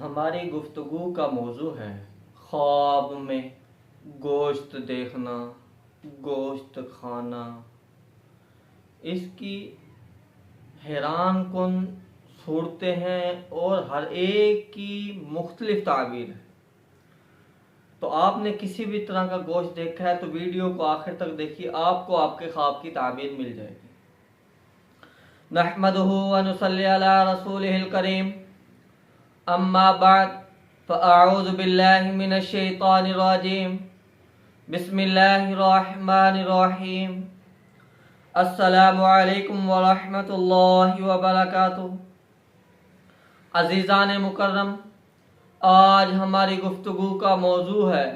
ہماری گفتگو کا موضوع ہے خواب میں گوشت دیکھنا، گوشت کھانا۔ اس کی حیران کن صورتیں ہیں اور ہر ایک کی مختلف تعبیر ہے تو آپ نے کسی بھی طرح کا گوشت دیکھا ہے تو ویڈیو کو آخر تک دیکھیے، آپ کو آپ کے خواب کی تعبیر مل جائے گی۔ نحمده ونصلي على رسوله الكريم اما بعد، فاعوذ بالله من الشيطان الرجيم بسم الله الرحمن الرحيم السلام علیکم ورحمۃ اللہ وبرکاتہ. عزیزان مکرم، آج ہماری گفتگو کا موضوع ہے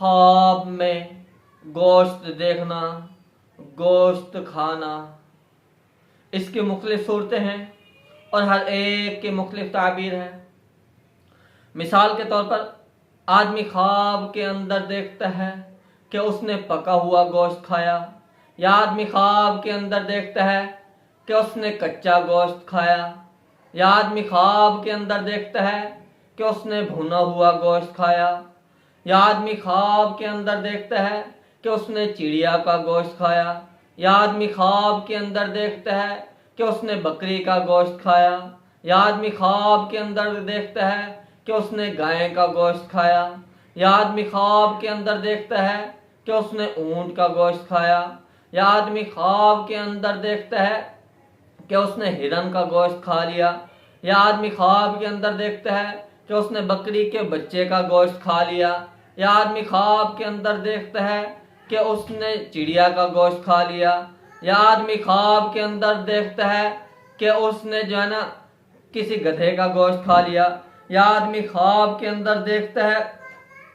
خواب میں گوشت دیکھنا، گوشت کھانا۔ اس کی مختلف صورتیں ہیں اور ہر ایک کی مختلف تعبیر ہے مثال کے طور پر آدمی خواب کے اندر دیکھتا ہے کہ اس نے پکا ہوا گوشت کھایا، یا آدمی خواب کے اندر دیکھتا ہے کہ اس نے کچا گوشت کھایا، یا آدمی خواب کے اندر دیکھتا ہے کہ اس نے بھونا ہوا گوشت کھایا، یا آدمی خواب کے اندر دیکھتا ہے کہ اس نے چڑیا کا گوشت کھایا، یا آدمی خواب کے اندر دیکھتا ہے کہ اس نے بکری کا گوشت کھایا، یا آدمی خواب کے اندر دیکھتا ہے کہ اس نے گائے کا گوشت کھایا۔ یا آدمی خواب کے اندر دیکھتا ہے کہ اس نے اونٹ کا گوشت کھایا۔ یا آدمی خواب کے اندر دیکھتا ہے کہ اس نے ہرن کا گوشت کھا لیا۔ یا آدمی خواب کے اندر دیکھتا ہے کہ اس نے بکری کے بچے کا گوشت کھا لیا۔ یا آدمی خواب کے اندر دیکھتا ہے کہ اس نے چڑیا کا گوشت کھا لیا۔ یا آدمی خواب کے اندر دیکھتا ہے کہ اس نے جو ہے نا کسی گدھے کا گوشت کھا لیا۔ یا آدمی خواب کے اندر دیکھتا ہے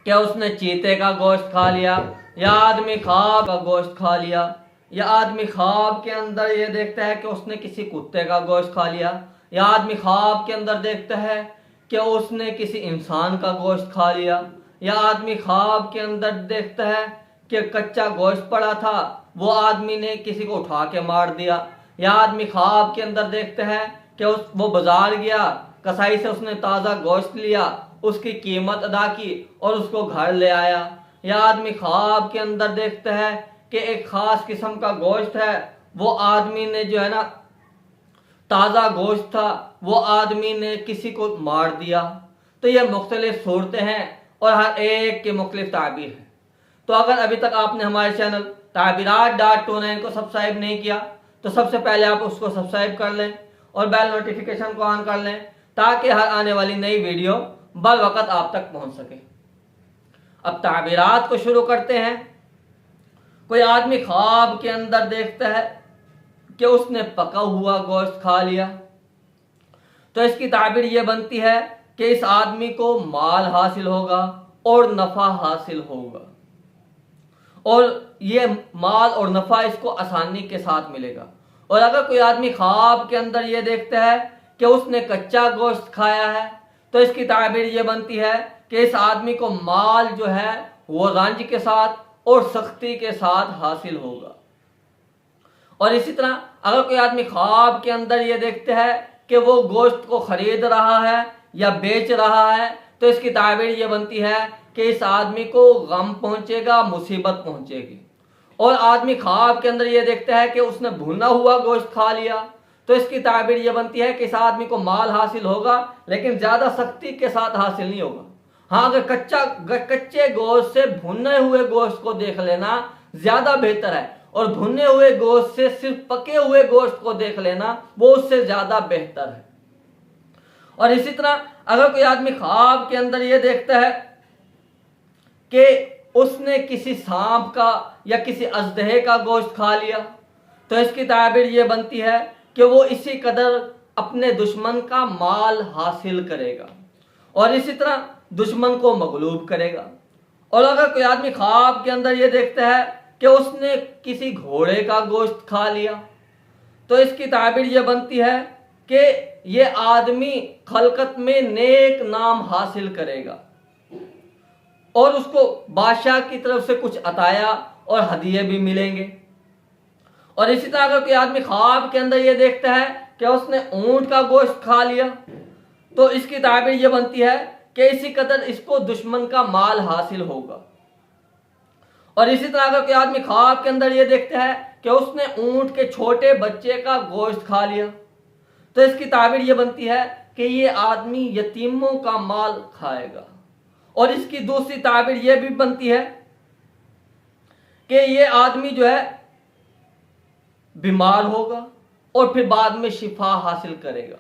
کہ اس نے چیتے کا گوشت کھا لیا، یا آدمی خواب کا گوشت کھا لیا، یا آدمی خواب کے اندر یہ دیکھتا ہے کہ اس نے کسی کتے کا گوشت کھا لیا، یا آدمی خواب کے اندر دیکھتا ہے کہ اس نے کسی انسان کا گوشت کھا لیا، یا آدمی خواب کے اندر دیکھتا ہے کہ کچا گوشت پڑا تھا، وہ آدمی نے کسی کو اٹھا کے مار دیا، یا آدمی خواب کے اندر دیکھتے ہیں کہ اس وہ بازار گیا کسائی سے اس نے تازہ گوشت لیا، اس کی قیمت ادا کی اور اس کو گھر لے آیا۔ یا آدمی خواب کے اندر دیکھتے ہیں کہ ایک خاص قسم کا گوشت ہے۔ وہ آدمی نے جو ہے نا، تازہ گوشت تھا۔ وہ آدمی نے کسی کو مار دیا۔ تو یہ مختلف صورتیں ہیں اور ہر ایک کے مختلف تعبیر ہیں۔ تو اگر ابھی تک آپ نے ہمارے channel Tabeerat dot two nine کو سبسکرائب نہیں کیا، تو سب سے پہلے آپ اس کو سبسکرائب کر لیں اور بیل نوٹیفیکیشن کو آن کر لیں۔ تاکہ ہر آنے والی نئی ویڈیو بر وقت آپ تک پہنچ سکے۔ اب تعبیرات کو شروع کرتے ہیں۔ کوئی آدمی خواب کے اندر دیکھتا ہے کہ اس نے پکا ہوا گوشت کھا لیا۔ تو اس کی تعبیر یہ بنتی ہے کہ اس آدمی کو مال حاصل ہوگا اور نفع حاصل ہوگا۔ اور یہ مال اور نفع اس کو آسانی کے ساتھ ملے گا۔ اور اگر کوئی آدمی خواب کے اندر یہ دیکھتا ہے کہ اس نے کچا گوشت کھایا ہے۔ تو اس کی تعبیر یہ بنتی ہے کہ اس آدمی کو مال جو ہے وہ رنج کے ساتھ اور سختی کے ساتھ حاصل ہوگا۔ اور اسی طرح اگر کوئی آدمی خواب کے اندر یہ دیکھتے ہیں کہ وہ گوشت کو خرید رہا ہے یا بیچ رہا ہے، تو اس کی تعبیر یہ بنتی ہے کہ اس آدمی کو غم پہنچے گا، مصیبت پہنچے گی۔ اور آدمی خواب کے اندر یہ دیکھتا ہے کہ اس نے بھونا ہوا گوشت کھا لیا۔ تو اس کی تعبیر یہ بنتی ہے کہ اس آدمی کو مال حاصل ہوگا، لیکن زیادہ سختی کے ساتھ حاصل نہیں ہوگا۔ ہاں اگر کچا کچے گوشت سے بھنے ہوئے گوشت کو دیکھ لینا زیادہ بہتر ہے، اور بھنے ہوئے گوشت سے صرف پکے ہوئے گوشت کو دیکھ لینا وہ اس سے زیادہ بہتر ہے۔ اور اسی طرح اگر کوئی آدمی خواب کے اندر یہ دیکھتا ہے کہ اس نے کسی سانپ کا یا کسی ازدہے کا گوشت کھا لیا، تو اس کی تعبیر یہ بنتی ہے کہ وہ اسی قدر اپنے دشمن کا مال حاصل کرے گا اور اسی طرح دشمن کو مغلوب کرے گا۔ اور اگر کوئی آدمی خواب کے اندر یہ دیکھتا ہے کہ اس نے کسی گھوڑے کا گوشت کھا لیا، تو اس کی تعبیر یہ بنتی ہے کہ یہ آدمی خلقت میں نیک نام حاصل کرے گا۔ اور اس کو بادشاہ کی طرف سے کچھ عطایا اور ہدیے بھی ملیں گے۔ اور اسی طرح اگر کوئی آدمی خواب کے اندر یہ دیکھتا ہے کہ اس نے اونٹ کا گوشت کھا لیا، تو اس کی تعبیر یہ بنتی ہے کہ اسی قدر اس کو دشمن کا مال حاصل ہوگا۔ اور اسی طرح اگر کوئی آدمی خواب کے اندر یہ دیکھتا ہے کہ اس نے اونٹ کے چھوٹے بچے کا گوشت کھا لیا، تو اس کی تعبیر یہ بنتی ہے کہ یہ آدمی یتیموں کا مال کھائے گا۔ اور اس کی دوسری تعبیر یہ بھی بنتی ہے کہ یہ آدمی جو ہے بیمار ہوگا اور پھر بعد میں شفا حاصل کرے گا۔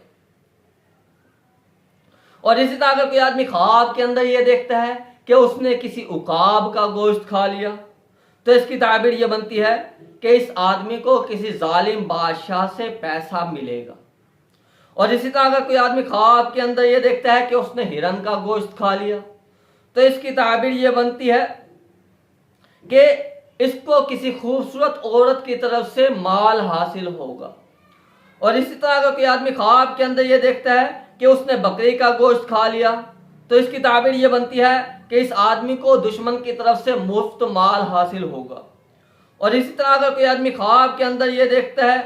اور اسی طرح اگر کوئی آدمی خواب کے اندر یہ دیکھتا ہے کہ اس نے کسی اقاب کا گوشت کھا لیا، تو اس کی تعبیر یہ بنتی ہے کہ اس آدمی کو کسی ظالم بادشاہ سے پیسہ ملے گا۔ اور اسی طرح اگر کوئی آدمی خواب کے اندر یہ دیکھتا ہے کہ اس نے ہرن کا گوشت کھا لیا، تو اس کی تعبیر یہ بنتی ہے کہ اس کو کسی خوبصورت عورت کی طرف سے مال حاصل ہوگا۔ اور اسی طرح اگر کوئی آدمی خواب کے اندر یہ دیکھتا ہے کہ اس نے بکری کا گوشت کھا لیا، تو اس کی تعبیر یہ بنتی ہے کہ اس آدمی کو دشمن کی طرف سے مفت مال حاصل ہوگا۔ اور اسی طرح اگر کوئی آدمی خواب کے اندر یہ دیکھتا ہے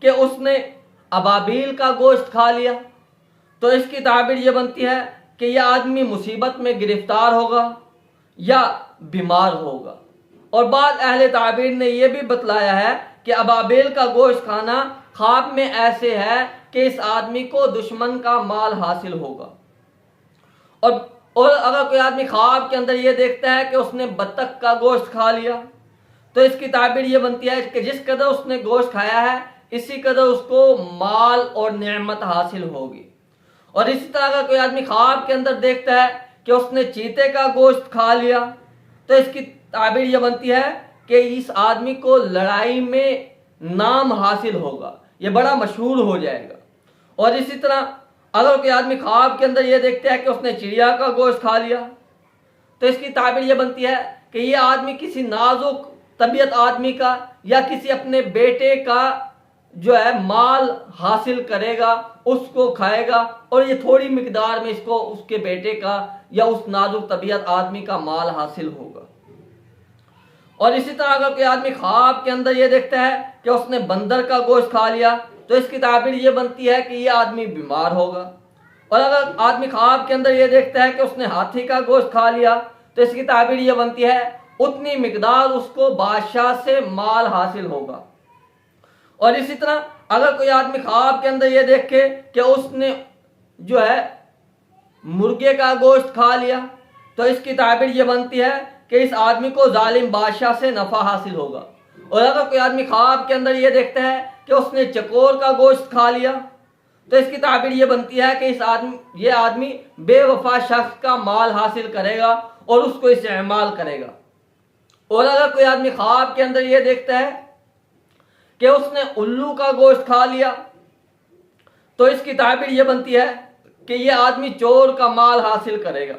کہ اس نے ابابیل کا گوشت کھا لیا، تو اس کی تعبیر یہ بنتی ہے کہ یہ آدمی مصیبت میں گرفتار ہوگا یا بیمار ہوگا۔ اور بعض اہل تعبیر نے یہ بھی بتلایا ہے کہ ابابیل کا گوشت کھانا خواب میں ایسے ہے کہ اس آدمی کو دشمن کا مال حاصل ہوگا۔ اور اور اگر کوئی آدمی خواب کے اندر یہ دیکھتا ہے کہ اس نے بطخ کا گوشت کھا لیا، تو اس کی تعبیر یہ بنتی ہے کہ جس قدر اس نے گوشت کھایا ہے، اسی قدر اس کو مال اور نعمت حاصل ہوگی۔ اور اسی طرح اگر کوئی آدمی خواب کے اندر دیکھتا ہے کہ اس نے چیتے کا گوشت کھا لیا، تو اس کی تعبیر یہ بنتی ہے کہ اس آدمی کو لڑائی میں نام حاصل ہوگا، یہ بڑا مشہور ہو جائے گا۔ اور اسی طرح اگر کوئی آدمی خواب کے اندر یہ دیکھتا ہے کہ اس نے چڑیا کا گوشت کھا لیا، تو اس کی تعبیر یہ بنتی ہے کہ یہ آدمی کسی نازک طبیعت آدمی کا یا کسی اپنے بیٹے کا جو ہے مال حاصل کرے گا، اس کو کھائے گا اور یہ تھوڑی مقدار میں اس کو اس کے بیٹے کا یا اس نازک طبیعت آدمی کا مال حاصل ہوگا۔ اور اسی طرح اگر کوئی آدمی خواب کے اندر یہ دیکھتا ہے کہ اس نے بندر کا گوشت کھا لیا، تو اس کی تعبیر یہ بنتی ہے کہ یہ آدمی بیمار ہوگا۔ اور اگر آدمی خواب کے اندر یہ دیکھتا ہے کہ اس نے ہاتھی کا گوشت کھا لیا، تو اس کی تعبیر یہ بنتی ہے اتنی مقدار اس کو بادشاہ سے مال حاصل ہوگا۔ اور اسی طرح اگر کوئی آدمی خواب کے اندر یہ دیکھے کہ اس نے جو ہے مرغے کا گوشت کھا لیا، تو اس کی تعبیر یہ بنتی ہے کہ اس آدمی کو ظالم بادشاہ سے نفع حاصل ہوگا۔ اور اگر کوئی آدمی خواب کے اندر یہ دیکھتا ہے کہ اس نے چکور کا گوشت کھا لیا، تو اس کی تعبیر یہ بنتی ہے کہ اس آدمی، یہ آدمی بے وفا شخص کا مال حاصل کرے گا اور اس کو استعمال کرے گا۔ اور اگر کوئی آدمی خواب کے اندر یہ دیکھتا ہے کہ اس نے الو کا گوشت کھا لیا، تو اس کی تعبیر یہ بنتی ہے کہ یہ آدمی چور کا مال حاصل کرے گا۔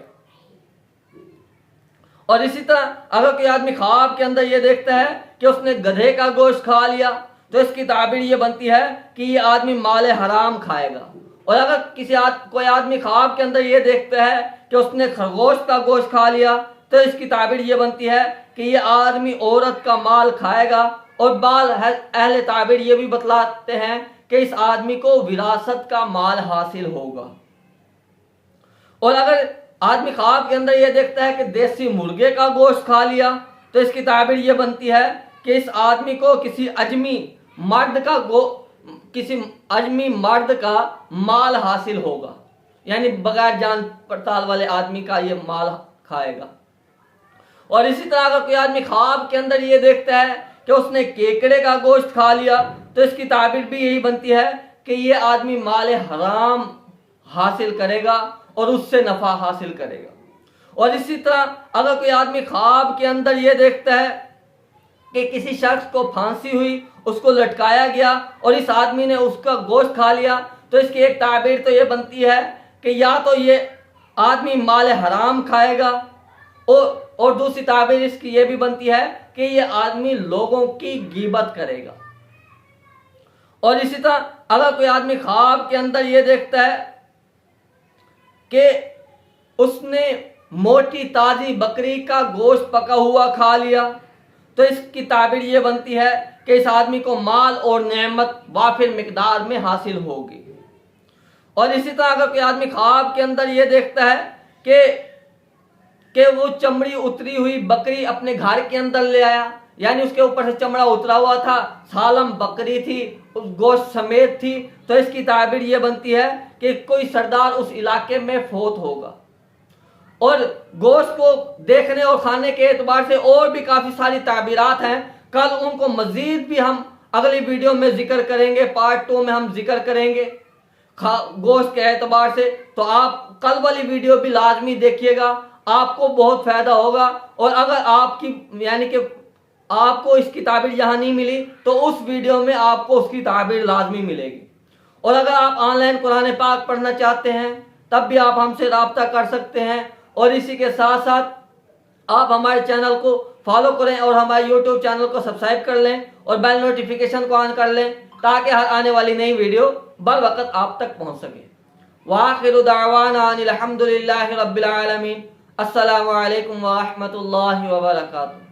اور اسی طرح اگر کوئی آدمی خواب کے اندر یہ دیکھتا ہے کہ اس نے گدھے کا گوشت کھا لیا، تو اس کی تعبیر یہ بنتی ہے کہ یہ آدمی مال حرام کھائے گا۔ اور اگر کسی آد... کوئی آدمی خواب کے اندر یہ دیکھتا ہے کہ اس نے خرگوش کا گوشت کھا لیا، تو اس کی تعبیر یہ بنتی ہے کہ یہ آدمی عورت کا مال کھائے گا۔ اور بال اہل تعبیر یہ بھی بتلاتے ہیں کہ اس آدمی کو وراثت کا مال حاصل ہوگا۔ اور اگر آدمی خواب کے اندر یہ دیکھتا ہے کہ دیسی مرغے کا گوشت کھا لیا تو اس کی تعبیر یہ بنتی ہے کہ اس آدمی کو کسی اجمی مرد کا گو کسی اجمی مرد کا مال حاصل ہوگا۔ یعنی بغیر جان پڑتال والے آدمی کا یہ مال کھائے گا۔ اور اسی طرح اگر کوئی آدمی خواب کے اندر یہ دیکھتا ہے کہ اس نے کیکڑے کا گوشت کھا لیا تو اس کی تعبیر بھی یہی بنتی ہے کہ یہ آدمی مال حرام حاصل کرے گا اور اس سے نفع حاصل کرے گا۔ اور اسی طرح اگر کوئی آدمی خواب کے اندر یہ دیکھتا ہے کہ کسی شخص کو پھانسی ہوئی، اس کو لٹکایا گیا اور اس آدمی نے اس کا گوشت کھا لیا، تو اس کی ایک تعبیر تو یہ بنتی ہے کہ یا تو یہ آدمی مال حرام کھائے گا اور اور دوسری تعبیر اس کی یہ بھی بنتی ہے کہ یہ آدمی لوگوں کی گیبت کرے گا۔ اور اسی طرح اگر کوئی آدمی خواب کے اندر یہ دیکھتا ہے کہ اس نے موٹی تازی بکری کا گوشت پکا ہوا کھا لیا۔ تو اس کی تعبیر یہ بنتی ہے کہ اس آدمی کو مال اور نعمت وافر مقدار میں حاصل ہوگی۔ اور اسی طرح اگر کوئی آدمی خواب کے اندر یہ دیکھتا ہے کہ کہ وہ چمڑی اتری ہوئی بکری اپنے گھر کے اندر لے آیا یعنی اس کے اوپر سے چمڑا اترا ہوا تھا، سالم بکری تھی، اس گوشت سمیت تھی۔ تو اس کی تعبیر یہ بنتی ہے کہ کوئی سردار اس علاقے میں فوت ہوگا۔ اور گوشت کو دیکھنے اور کھانے کے اعتبار سے اور بھی کافی ساری تعبیرات ہیں۔ کل ان کو مزید بھی ہم اگلی ویڈیو میں ذکر کریں گے پارٹ ٹو میں ہم ذکر کریں گے۔ گوشت کے اعتبار سے۔ تو آپ کل والی ویڈیو بھی لازمی دیکھیے گا، آپ کو بہت فائدہ ہوگا۔ اور اگر آپ کی یعنی کہ آپ کو اس کی تعبیر یہاں نہیں ملی، تو اس ویڈیو میں آپ کو اس کی تعبیر لازمی ملے گی۔ اور اگر آپ آن لائن قرآن پاک پڑھنا چاہتے ہیں، تب بھی آپ ہم سے رابطہ کر سکتے ہیں۔ اور اسی کے ساتھ ساتھ آپ ہمارے چینل کو فالو کریں اور ہمارے یوٹیوب چینل کو سبسکرائب کر لیں اور بیل نوٹیفیکیشن کو آن کر لیں تاکہ ہر آنے والی نئی ویڈیو بر وقت آپ تک پہنچ سکے۔ واخر دعوانا الحمد للہ رب العالمین۔ السلام علیکم ورحمۃ اللہ وبرکاتہ۔